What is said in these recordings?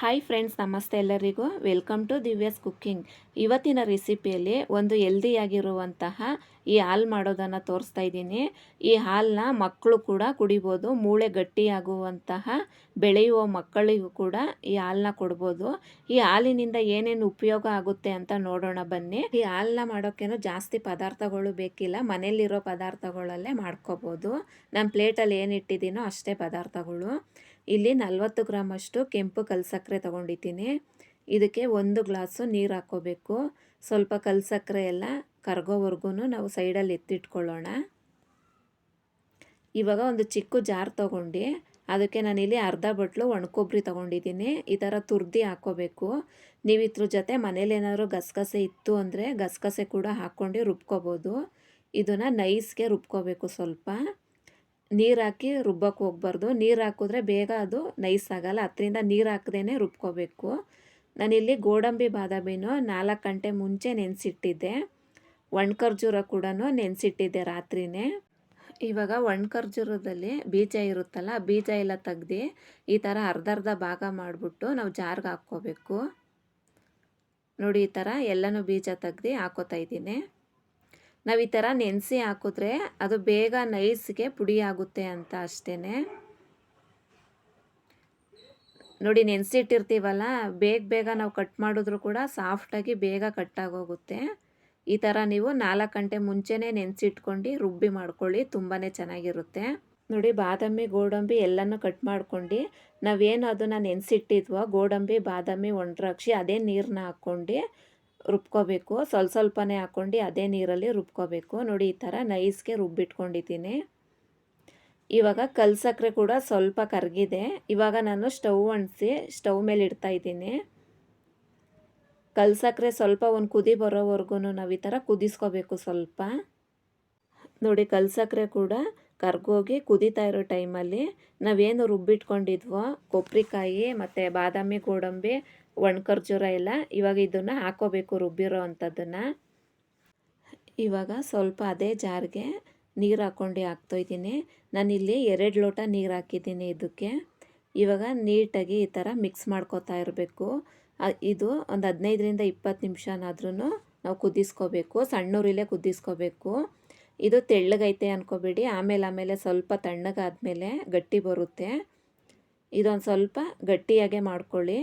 Hi friends ನಮಸ್ತೆ ಎಲ್ಲರಿಗೂ. Welcome to Divya's cooking ಇವತ್ತಿನ ರೆಸಿಪಿಯಲ್ಲಿ ಒಂದು ಹೆಲ್ದಿಯಾಗಿರುವಂತಹ ಈ ಹಾಲು ಮಾಡೋದನ್ನು ತೋರಿಸ್ತಾ ಇದ್ದೀನಿ. ಈ ಹಾಲನ್ನ ಮಕ್ಕಳು ಕೂಡ ಕುಡಿಬೋದು, ಮೂಳೆ ಗಟ್ಟಿಯಾಗುವಂತಹ ಬೆಳೆಯುವ ಮಕ್ಕಳಿಗೂ ಕೂಡ ಈ ಹಾಲನ್ನ ಕೊಡ್ಬೋದು. ಈ ಹಾಲಿನಿಂದ ಏನೇನು ಉಪಯೋಗ ಆಗುತ್ತೆ ಅಂತ ನೋಡೋಣ ಬನ್ನಿ. ಈ ಹಾಲನ್ನ ಮಾಡೋಕ್ಕೇನು ಜಾಸ್ತಿ ಪದಾರ್ಥಗಳು ಬೇಕಿಲ್ಲ, ಮನೆಯಲ್ಲಿರೋ ಪದಾರ್ಥಗಳಲ್ಲೇ ಮಾಡ್ಕೋಬೋದು. ನಾನು ಪ್ಲೇಟಲ್ಲಿ ಏನು ಇಟ್ಟಿದ್ದೀನೋ ಅಷ್ಟೇ ಪದಾರ್ಥಗಳು. ಇಲ್ಲಿ ನಲ್ವತ್ತು ಗ್ರಾಮಷ್ಟು ಕೆಂಪು ಕಲ್ಸಕ್ಕರೆ ತೊಗೊಂಡಿದ್ದೀನಿ. ಇದಕ್ಕೆ ಒಂದು ಗ್ಲಾಸು ನೀರು ಹಾಕ್ಕೋಬೇಕು. ಸ್ವಲ್ಪ ಕಲ್ಸಕ್ಕರೆ ಎಲ್ಲ ಕರ್ಗೋವರೆಗೂ ನಾವು ಸೈಡಲ್ಲಿ ಎತ್ತಿಟ್ಕೊಳ್ಳೋಣ. ಇವಾಗ ಒಂದು ಚಿಕ್ಕ ಜಾರ್ ತೊಗೊಂಡು. ಅದಕ್ಕೆ ನಾನಿಲ್ಲಿ ಅರ್ಧ ಬಟ್ಲು ಒಣಕೊಬ್ಬರಿ ತೊಗೊಂಡಿದ್ದೀನಿ. ಈ ಥರ ತುರ್ದಿ ಹಾಕ್ಕೋಬೇಕು. ನೀವು ಇದ್ರ ಜೊತೆ ಮನೇಲಿ ಏನಾದರೂ ಗಸಗಸೆ ಇತ್ತು ಅಂದರೆ ಗಸಗಸೆ ಕೂಡ ಹಾಕ್ಕೊಂಡು ರುಬ್ಕೋಬೋದು. ಇದನ್ನು ನೈಸ್ಗೆ ರುಬ್ಕೋಬೇಕು ಸ್ವಲ್ಪ. ನೀರು ಹಾಕಿ ರುಬ್ಬಕ್ಕೆ ಹೋಗ್ಬಾರ್ದು. ನೀರು ಹಾಕಿದ್ರೆ ಬೇಗ ಅದು ನೈಸ್ ಆಗಲ್ಲ. ಅದರಿಂದ ನೀರು ಹಾಕ್ದೇ ರುಬ್ಕೋಬೇಕು. ನಾನಿಲ್ಲಿ ಗೋಡಂಬಿ ಬಾದಾಮಿನೂ ನಾಲ್ಕು ಗಂಟೆ ಮುಂಚೆ ನೆನೆಸಿಟ್ಟಿದ್ದೆ. ಒಣ ಖರ್ಜೂರ ಕೂಡ ನೆನೆಸಿಟ್ಟಿದ್ದೆ ರಾತ್ರಿನೇ. ಇವಾಗ ಒಣ ಖರ್ಜೂರದಲ್ಲಿ ಬೀಜ ಇರುತ್ತಲ್ಲ, ಬೀಜ ಎಲ್ಲ ತೆಗ್ದು ಈ ಥರ ಅರ್ಧ ಅರ್ಧ ಭಾಗ ಮಾಡಿಬಿಟ್ಟು ನಾವು ಜಾರ್ಗೆ ಹಾಕ್ಕೋಬೇಕು. ನೋಡಿ ಈ ಥರ ಎಲ್ಲನೂ ಬೀಜ ತೆಗ್ದು ಹಾಕೋತಾ ಇದ್ದೀನಿ. ನಾವು ಈ ಥರ ನೆನೆಸಿ ಹಾಕಿದ್ರೆ ಅದು ಬೇಗ ನೈಸ್ಗೆ ಪುಡಿ ಆಗುತ್ತೆ ಅಂತ ಅಷ್ಟೇ ನೋಡಿ ನೆನೆಸಿಟ್ಟಿರ್ತೀವಲ್ಲ, ಬೇಗ ಬೇಗ ನಾವು ಕಟ್ ಮಾಡಿದ್ರು ಕೂಡ ಸಾಫ್ಟಾಗಿ ಬೇಗ ಕಟ್ಟಾಗೋಗುತ್ತೆ ಈ ಥರ ನೀವು ನಾಲ್ಕು ಗಂಟೆ ಮುಂಚೆನೇ ನೆನೆಸಿಟ್ಕೊಂಡು ರುಬ್ಬಿ ಮಾಡ್ಕೊಳ್ಳಿ ತುಂಬಾ ಚೆನ್ನಾಗಿರುತ್ತೆ. ನೋಡಿ ಬಾದಾಮಿ, ಗೋಡಂಬಿ ಎಲ್ಲನೂ ಕಟ್ ಮಾಡ್ಕೊಂಡು ನಾವೇನು ಅದನ್ನು ನೆನೆಸಿಟ್ಟಿದ್ವೋ, ಗೋಡಂಬಿ, ಬಾದಾಮಿ ಒಣದ್ರಾಕ್ಷಿ ಅದೇ ನೀರನ್ನ ಹಾಕ್ಕೊಂಡು ರುಬ್ಕೋಬೇಕು. ಸ್ವಲ್ಪ ಸ್ವಲ್ಪನೇ ಹಾಕ್ಕೊಂಡು ಅದೇ ನೀರಲ್ಲಿ ರುಬ್ಕೋಬೇಕು. ನೋಡಿ, ಈ ಥರ ನೈಸ್ಗೆ ರುಬ್ಬಿಟ್ಕೊಂಡಿದ್ದೀನಿ. ಇವಾಗ ಕಲ್ ಸಕ್ಕರೆ ಕೂಡ ಸ್ವಲ್ಪ ಕರಗಿದೆ. ಇವಾಗ ನಾನು ಸ್ಟವ್ ಅಂಟಿಸಿ ಸ್ಟವ್ ಮೇಲೆ ಇಡ್ತಾ ಇದ್ದೀನಿ. ಕಲ್ ಸಕ್ಕರೆ ಸ್ವಲ್ಪ ಒಂದು ಕುದಿ ಬರೋವರೆಗೂ ನಾವು ಈ ಥರ ಕುದಿಸ್ಕೋಬೇಕು ಸ್ವಲ್ಪ. ನೋಡಿ ಕಲ್ ಸಕ್ಕರೆ ಕೂಡ ಕರ್ಗೋಗಿ ಕುದೀತಾ ಇರೋ ಟೈಮಲ್ಲಿ ನಾವೇನು ರುಬ್ಬಿಟ್ಕೊಂಡಿದ್ವೋ ಕೊಬ್ಬರಿಕಾಯಿ ಮತ್ತು ಬಾದಾಮಿ, ಗೋಡಂಬಿ ಒಣಕರ್ಜೂರ ಎಲ್ಲ, ಇವಾಗ ಇದನ್ನು ಹಾಕೋಬೇಕು ರುಬ್ಬಿರೋ ಅಂಥದ್ದನ್ನು. ಇವಾಗ ಸ್ವಲ್ಪ ಅದೇ ಜಾರಿಗೆ ನೀರು ಹಾಕ್ಕೊಂಡು ಹಾಕ್ತೋಯ್ತೀನಿ ನಾನಿಲ್ಲಿ ಎರಡು ಲೋಟ ನೀರು ಹಾಕಿದ್ದೀನಿ ಇದಕ್ಕೆ. ಇವಾಗ ನೀಟಾಗಿ ಈ ಥರ ಮಿಕ್ಸ್ ಮಾಡ್ಕೋತಾ ಇರಬೇಕು. ಇದು ಒಂದು ಹದಿನೈದರಿಂದ ಇಪ್ಪತ್ತು ನಿಮಿಷನಾದ್ರೂ ನಾವು ಕುದಿಸ್ಕೋಬೇಕು, ಸಣ್ಣೂರಿಲೇ ಕುದಿಸ್ಕೋಬೇಕು. ಇದು ತೆಳ್ಳಗೈತೆ ಅಂದ್ಕೋಬೇಡಿ ಆಮೇಲೆ ಆಮೇಲೆ ಸ್ವಲ್ಪ ತಣ್ಣಗಾದ ಮೇಲೆ ಗಟ್ಟಿ ಬರುತ್ತೆ. ಇದೊಂದು ಸ್ವಲ್ಪ ಗಟ್ಟಿಯಾಗೆ ಮಾಡ್ಕೊಳ್ಳಿ.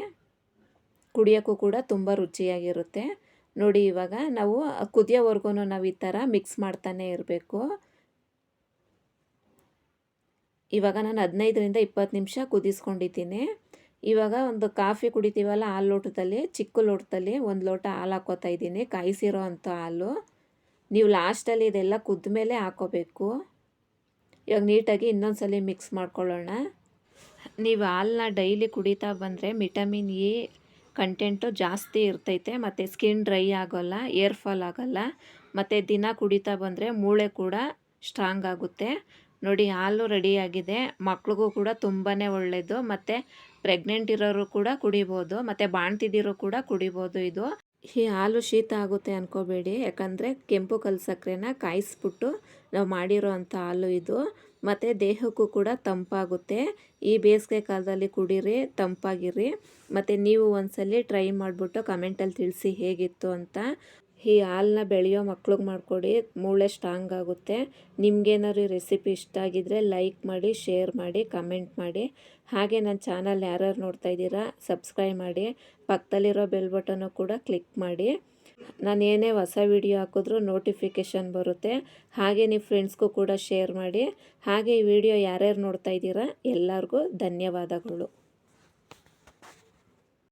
ಕುಡಿಯೋಕ್ಕೂ ಕೂಡ ತುಂಬ ರುಚಿಯಾಗಿರುತ್ತೆ. ನೋಡಿ ಇವಾಗ ನಾವು ಕುದಿಯೋವರೆಗೂ ನಾವು ಈ ಥರ ಮಿಕ್ಸ್ ಮಾಡ್ತಾನೆ ಇರಬೇಕು. ಇವಾಗ ನಾನು ಹದಿನೈದರಿಂದ ಇಪ್ಪತ್ತು ನಿಮಿಷ ಕುದಿಸ್ಕೊಂಡಿದ್ದೀನಿ. ಇವಾಗ ಒಂದು ಕಾಫಿ ಕುಡಿತೀವಲ್ಲ, ಹಾಲು ಲೋಟದಲ್ಲಿ, ಚಿಕ್ಕ ಲೋಟದಲ್ಲಿ ಒಂದು ಲೋಟ ಹಾಲು ಹಾಕೋತಾ ಇದ್ದೀನಿ, ಕಾಯಿಸಿರೋ ಅಂಥ ಹಾಲು. ನೀವು ಲಾಸ್ಟಲ್ಲಿ ಇದೆಲ್ಲ ಕುದ್ದ ಮೇಲೆ ಹಾಕೋಬೇಕು. ಇವಾಗ ನೀಟಾಗಿ ಇನ್ನೊಂದು ಸಲ ಮಿಕ್ಸ್ ಮಾಡ್ಕೊಳ್ಳೋಣ. ನೀವು ಹಾಲನ್ನ ಡೈಲಿ ಕುಡಿತಾ ಬಂದರೆ ವಿಟಮಿನ್ ಎ ಕಂಟೆಂಟು ಜಾಸ್ತಿ ಇರ್ತೈತೆ, ಮತ್ತು ಸ್ಕಿನ್ ಡ್ರೈ ಆಗೋಲ್ಲ ಏರ್ ಫಾಲ್ ಆಗೋಲ್ಲ, ಮತ್ತು ದಿನ ಕುಡಿತಾ ಬಂದರೆ ಮೂಳೆ ಕೂಡ ಸ್ಟ್ರಾಂಗ್ ಆಗುತ್ತೆ. ನೋಡಿ, ಹಾಲು ರೆಡಿಯಾಗಿದೆ ಮಕ್ಳಿಗೂ ಕೂಡ ತುಂಬಾ ಒಳ್ಳೆಯದು ಮತ್ತು ಪ್ರೆಗ್ನೆಂಟ್ ಇರೋರು ಕೂಡ ಕುಡಿಬೋದು. ಮತ್ತು ಬಾಣ್ತಿದ್ದೀರು ಕೂಡ ಕುಡಿಬೋದು ಇದು. ಈ ಹಾಲು ಶೀತ ಆಗುತ್ತೆ ಅಂದ್ಕೋಬೇಡಿ ಯಾಕಂದರೆ ಕೆಂಪು ಕಲ್ ಸಕ್ಕರೆನ ಕಾಯಿಸ್ಬಿಟ್ಟು ನಾವು ಮಾಡಿರೋ ಅಂಥ ಹಾಲು ಇದು. ಮತ್ತು ದೇಹಕ್ಕೂ ಕೂಡ ತಂಪಾಗುತ್ತೆ. ಈ ಬೇಸಿಗೆ ಕಾಲದಲ್ಲಿ ಕುಡೀರಿ, ತಂಪಾಗಿರಿ. ಮತ್ತು ನೀವು ಒಂದ್ಸಲಿ ಟ್ರೈ ಮಾಡಿಬಿಟ್ಟು ಕಮೆಂಟಲ್ಲಿ ತಿಳಿಸಿ ಹೇಗಿತ್ತು ಅಂತ. ಈ ಹಾಲನ್ನ ಬೆಳೆಯೋ ಮಕ್ಳಿಗೆ ಮಾಡಿಕೊಡಿ, ಮೂಳೆ ಸ್ಟ್ರಾಂಗ್ ಆಗುತ್ತೆ. ನಿಮ್ಗೇನಾದ್ರು ಈ ರೆಸಿಪಿ ಇಷ್ಟ ಆಗಿದ್ರೆ ಲೈಕ್ ಮಾಡಿ ಶೇರ್ ಮಾಡಿ ಕಮೆಂಟ್ ಮಾಡಿ. ಹಾಗೆ ನನ್ನ ಚಾನಲ್ ಯಾರ್ಯಾರು ನೋಡ್ತಾ ಇದ್ದೀರಾ ಸಬ್ಸ್ಕ್ರೈಬ್ ಮಾಡಿ. ಪಕ್ಕದಲ್ಲಿರೋ ಬೆಲ್ ಬಟನ್ನು ಕೂಡ ಕ್ಲಿಕ್ ಮಾಡಿ. ನಾನು ಏನೇ ಹೊಸ ವಿಡಿಯೋ ಹಾಕಿದ್ರೂ ನೋಟಿಫಿಕೇಷನ್ ಬರುತ್ತೆ. ಹಾಗೆ ನಿಮ್ಮ ಫ್ರೆಂಡ್ಸ್ಗೂ ಕೂಡ ಶೇರ್ ಮಾಡಿ. ಹಾಗೆ ಈ ವಿಡಿಯೋ ಯಾರ್ಯಾರು ನೋಡ್ತಾ ಇದ್ದೀರಾ ಎಲ್ಲರಿಗೂ ಧನ್ಯವಾದಗಳು.